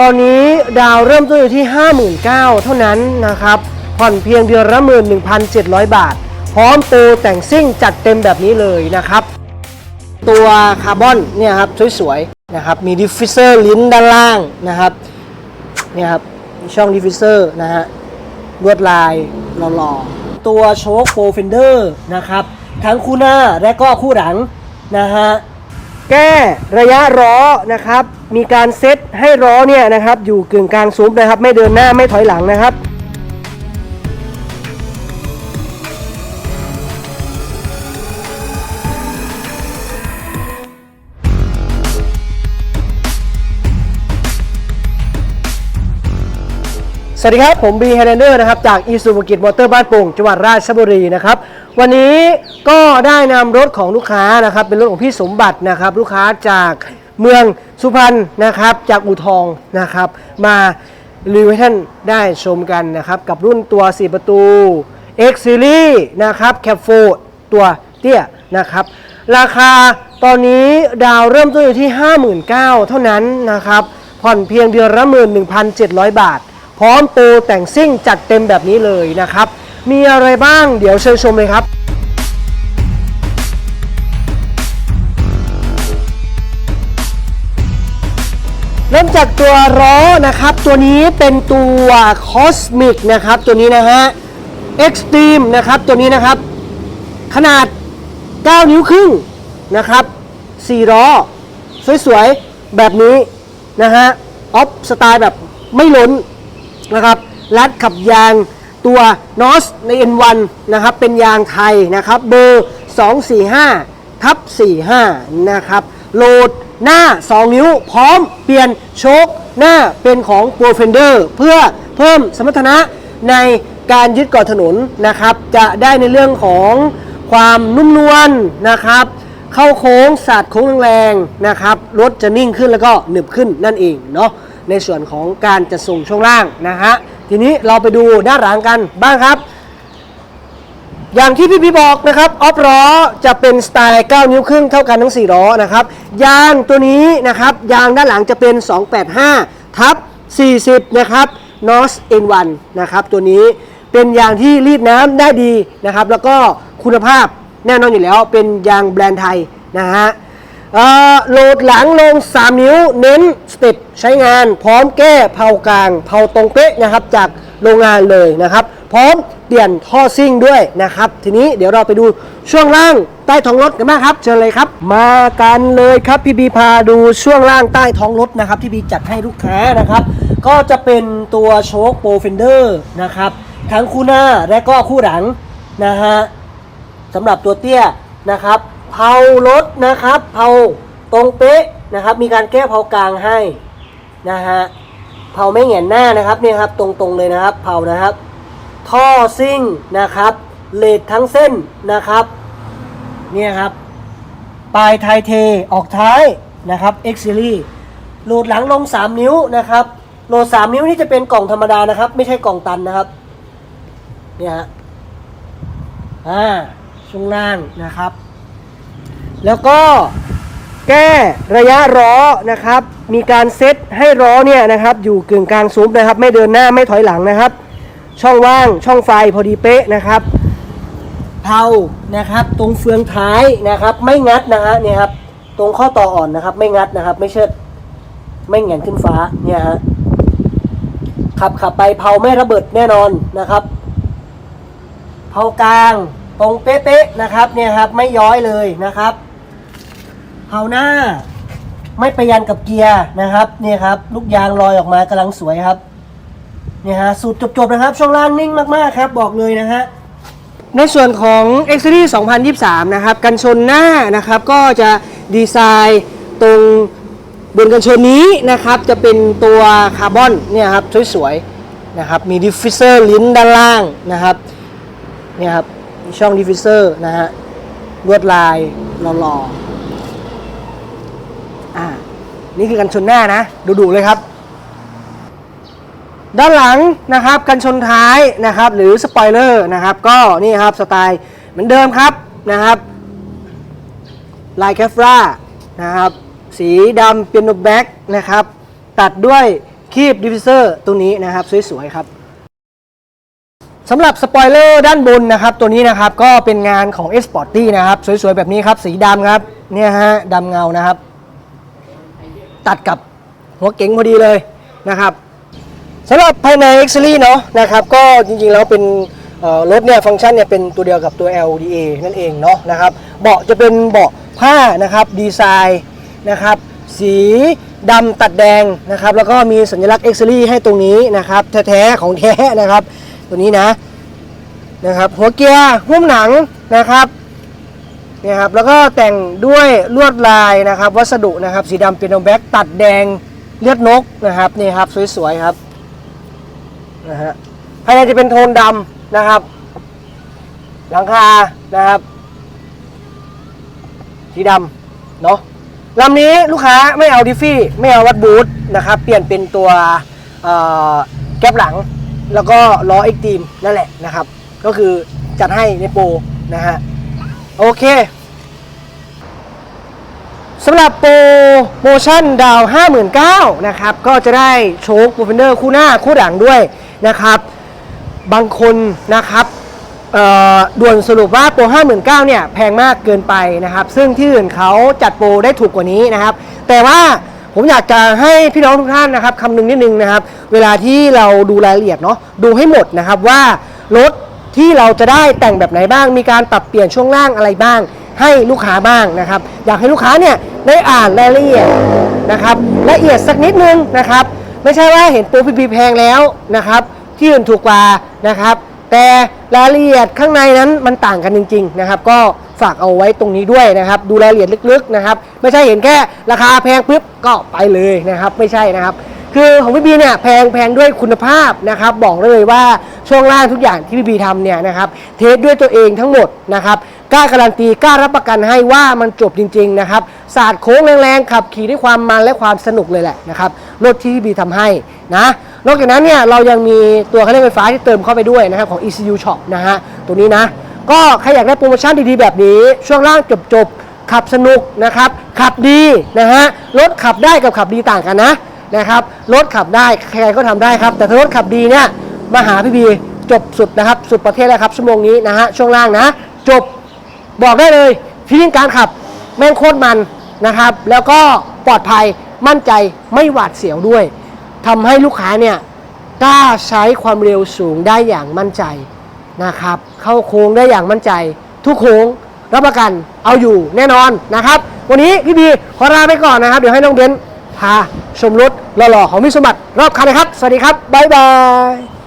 ตอนนี้ดาวเริ่มต้นอยู่ที่ 59,000 เท่านั้นนะครับ ผ่อนเพียงเดือนละ 11,700 บาท พร้อมโปรแต่งซิ่งจัดเต็มแบบนี้เลยนะครับ ตัวคาร์บอนเนี่ยครับสวยๆนะครับ มีดิฟฟิเซอร์ลิ้นด้านล่างนะครับเนี่ยครับช่องดิฟฟิเซอร์นะฮะลวดลายหล่อๆตัวโชคโปรเฟนเดอร์นะครับ ทั้งคู่หน้าและก็คู่หลังนะฮะ แก้ระยะล้อนะครับ มีการเซตให้ล้อเนี่ยนะครับ อยู่กึ่งกลางซุ้มนะครับ ไม่เดินหน้าไม่ถอยหลังนะครับ สวัสดีครับ ผมบีไฮแลนเดอร์นะครับ จากอีซูบุกิจมอเตอร์บ้านโป่งจังหวัดราชบุรีนะครับ วันนี้ก็ได้นำรถของลูกค้านะครับ เป็นรถของพี่สมบัตินะครับ ลูกค้าจากเมืองสุพรรณนะครับ จากอู่ทองนะครับ มารีวิวให้ท่านได้ชมกันนะครับ กับรุ่นตัว 4 ประตู X Series นะครับแคปโฟตัวเตี้ยนะครับ ราคาตอนนี้ดาวเริ่มต้นอยู่ที่ 59,000 เท่านั้นนะครับ ผ่อนเพียงเดือนละ11,700 บาท ร้อมโปรแต่งซิ่งจัดเต็มแบบนี้เลยนะครับ มีอะไรบ้างเดี๋ยวเชิญชมเลยครับเริ่มจากตัวล้อนะครับ ตัวนี้เป็นตัว Cosmic นะครับ ตัวนี้นะฮะ Extreme นะครับ ตัวนี้นะครับ ขนาด 9 นิ้วครึ่งนะครับ4ล้อ สวย ๆ แบบนี้นะฮะออฟสไตล์แบบไม่ล้น นะครับรัดขับยางตัว NOS ใน N1 นะครับเป็นยางไทยนะครับเบอร์ 245ทับ45 นะครับโหลดหน้า 2 นิ้วพร้อมเปลี่ยนโชคหน้าเป็นของ Pro Fender เพื่อเพิ่มสมรรถนะในการยึดเกาะถนนนะครับ จะได้ในเรื่องของความนุ่มนวลนะครับ เข้าโค้งสาดโค้งแรงๆนะครับรถจะนิ่งขึ้นแล้วก็หนึบขึ้นนั่นเองเนาะ ในส่วนของการจะส่งช่วงล่างนะฮะทีนี้เราไปดูด้านหลังกันบ้างครับ อย่างที่พี่พี่บอกนะครับออฟล้อจะเป็นสไตล์9นิ้วครึ่งเท่ากันทั้ง4ล้อนะครับยางตัวนี้นะครับยางด้านหลังจะเป็น 285 ทับ 40 นะครับ NOS N1 นะครับตัวนี้เป็นยางที่รีดน้ำได้ดีนะครับ แล้วก็คุณภาพแน่นอนอยู่แล้วเป็นยางแบรนด์ไทยนะฮะ โหลดหลังลง 3 นิ้วเน้นสเต็ปใช้งาน พร้อมแก้เผากลางเผาตรงเป๊ะนะครับจากโรงงานเลยนะครับ พร้อมเปลี่ยนท่อซิ่งด้วยนะครับ ทีนี้เดี๋ยวเราไปดูช่วงล่างใต้ท้องรถกันบ้างครับ เชิญเลยครับ มากันเลยครับพี่บีพาดูช่วงล่างใต้ท้องรถนะครับที่บีจัดให้ลูกค้านะครับ ก็จะเป็นตัวโช๊คโปรเฟนเดอร์นะครับทั้งคู่หน้าและก็คู่หลังนะฮะสำหรับตัวเตี้ยนะครับ เผารถนะครับ เผาตรงเป๊ะนะครับ มีการแก้เผากลางให้นะฮะเผาไม่แหงนหน้านะครับเนี่ยครับตรงๆเลยนะครับ เผานะครับ ท่อซิ่งนะครับเลดทั้งเส้นนะครับเนี่ยครับปลายไทยเทออกท้ายนะครับ X Series โหลดหลังลง 3 นิ้วนะครับโหลด 3 นิ้วนี่จะเป็นกล่องธรรมดานะครับ ไม่ใช่กล่องตันนะครับเนี่ยฮะอ่าช่วงล่างนะครับ แล้วก็แก้ระยะล้อนะครับ มีการเซตให้ล้อเนี่ยนะครับ อยู่กึ่งกลางซุ้มนะครับ ไม่เดินหน้าไม่ถอยหลังนะครับ ช่องว่างช่องไฟพอดีเป๊ะนะครับเผานะครับ ตรงเฟืองท้ายนะครับ ไม่งัดนะฮะเนี่ยครับ ตรงข้อต่ออ่อนนะครับ ไม่งัดนะครับ ไม่เชิดไม่แหงนขึ้นฟ้าเนี่ยฮะขับขับไปเผาไม่ระเบิดแน่นอนนะครับเผากลางตรงเป๊ะๆนะครับเนี่ยครับ ไม่ย้อยเลยนะครับ เผาหน้า ไม่ไปยันกับเกียร์นะครับนี่ครับ ลูกยางลอยออกมากำลังสวยครับเนี่ยฮะสูตรจบๆนะครับ ช่วงล่างนิ่งมากๆครับ บอกเลยนะฮะในส่วนของ X Series 2023 นะครับ กันชนหน้านะครับ ก็จะดีไซน์ตรงบนกันชนนี้นะครับ จะเป็นตัวคาร์บอนเนี่ยครับสวยๆนะครับ มีดิฟฟิเซอร์ลิ้นด้านล่างนะครับเนี่ยครับช่องดิฟฟิเซอร์นะฮะลวดลายหล่อๆ นี่คือกันชนหน้านะดูๆเลยครับ ด้านหลังนะครับกันชนท้ายนะครับ หรือสปอยเลอร์นะครับ ก็นี่ครับสไตล์เหมือนเดิมครับนะครับลายแคฟรานะครับ สีดำเปียโนแบ็กนะครับ ตัดด้วยคีบดิฟฟิเซอร์ตัวนี้นะครับ สวยๆครับสำหรับสปอยเลอร์ด้านบนนะครับ ตัวนี้นะครับก็เป็นงานของ s p o r t y นะครับ สวยๆ แบบนี้ครับ สีดำครับ เนี่ยฮะดำเงานะครับ ตัดกับหัวเก๋งพอดีเลยนะครับสำหรับภายใน x อ y เนาะนะครับก็จริงๆแล้วเป็นรถเนี่ยฟังก์ชันเนี่ยเป็นตัวเดียวกับตัว LDA นั่นเองเนาะนะครับเบาะจะเป็นเบาะผ้านะครับดีไซน์นะครับสีดำตัดแดงนะครับแล้วก็มีสัญลักษณ์ x อ y ให้ตรงนี้นะครับแท้ๆของแท้นะครับตัวนี้นะนะครับหัวเกียร์หุ้มหนังนะครับ เนี่ยครับแล้วก็แต่งด้วยลวดลายนะครับ วัสดุนะครับ สีดำเป็นโนแบ็กตัดแดงเลือดนกนะครับนี่ครับสวยๆครับนะฮะภายในจะเป็นโทนดำนะครับ หลังคานะครับ สีดำเนาะลำนี้ลูกค้าไม่เอาดิฟฟี่ไม่เอาวัดบูทนะครับ เปลี่ยนเป็นตัวแก๊ปหลัง แล้วก็ล้อเอ็กตีมนั่นแหละนะครับ ก็คือจัดให้ในโปรนะฮะ โอเคสำหรับโปรโมชั่นดาว 59,000นะครับ ก็จะได้โชคโปรเฟนเดอร์คู่หน้าคู่หลังด้วยนะครับ บางคนนะครับด่วนสรุปว่าโปร 59,000เนี่ยแพงมากเกินไปนะครับ ซึ่งที่อื่นเขาจัดโปรได้ถูกกว่านี้นะครับ แต่ว่าผมอยากจะให้พี่น้องทุกท่านนะครับคำนึงนิดนึงนะครับ เวลาที่เราดูรายละเอียดเนาะดูให้หมดนะครับว่ารถ ที่เราจะได้แต่งแบบไหนบ้าง มีการปรับเปลี่ยนช่วงล่างอะไรบ้าง ให้ลูกค้าบ้างนะครับ อยากให้ลูกค้าเนี่ยได้อ่านรายละเอียดนะครับละเอียดสักนิดนึงนะครับ ไม่ใช่ว่าเห็นปรพีพีแพงแล้วนะครับ ที่อื่นถูกกว่านะครับ แต่รายละเอียดข้างในนั้นมันต่างกันจริง ๆ นะครับ ก็ฝากเอาไว้ตรงนี้ด้วยนะครับ ดูรายละเอียดลึกๆนะครับ ไม่ใช่เห็นแค่ราคาแพงปุ๊บก็ไปเลยนะครับ ไม่ใช่นะครับ คือของพี่บีเนี่ยแพงแพงด้วยคุณภาพนะครับบอกเลยว่าช่วงล่างทุกอย่างที่พี่บีทำเนี่ยนะครับเทสด้วยตัวเองทั้งหมดนะครับกล้าการันตีกล้ารับประกันให้ว่ามันจบจริงๆนะครับศาสตร์โค้งแรงๆขับขี่ด้วยความมันและความสนุกเลยแหละนะครับรถที่พี่บีทำให้นะนอกจากนั้นเนี่ยเรายังมีตัวเครื่องไฟฟ้าที่เติมเข้าไปด้วยนะครับของ ECU Shop นะฮะตัวนี้นะก็ใครอยากได้โปรโมชั่นดีๆแบบนี้ ช่วงล่างจบๆขับสนุกนะครับขับดีนะฮะรถขับได้กับขับดีต่างกันนะ นะครับรถขับได้ใครก็ทำได้ครับ แต่ถ้ารถขับดีเนี่ยมาหาพี่บีจบสุดนะครับ สุดประเทศแล้วครับชั่วโมงนี้นะฮะช่วงล่างนะ จบบอกได้เลยฟีลลิ่งการขับแม่งโคตรมันนะครับ แล้วก็ปลอดภัยมั่นใจไม่หวาดเสียวด้วยทำให้ลูกค้าเนี่ยกล้าใช้ความเร็วสูงได้อย่างมั่นใจนะครับ เข้าโค้งได้อย่างมั่นใจ ทุกโค้งรับประกันเอาอยู่แน่นอนนะครับ วันนี้พี่บีขอลาไปก่อนนะครับ เดี๋ยวให้น้องเบนซ์ พาชมรถหล่อๆของมิสมัติรอบคันนะครับ สวัสดีครับ บ๊ายบาย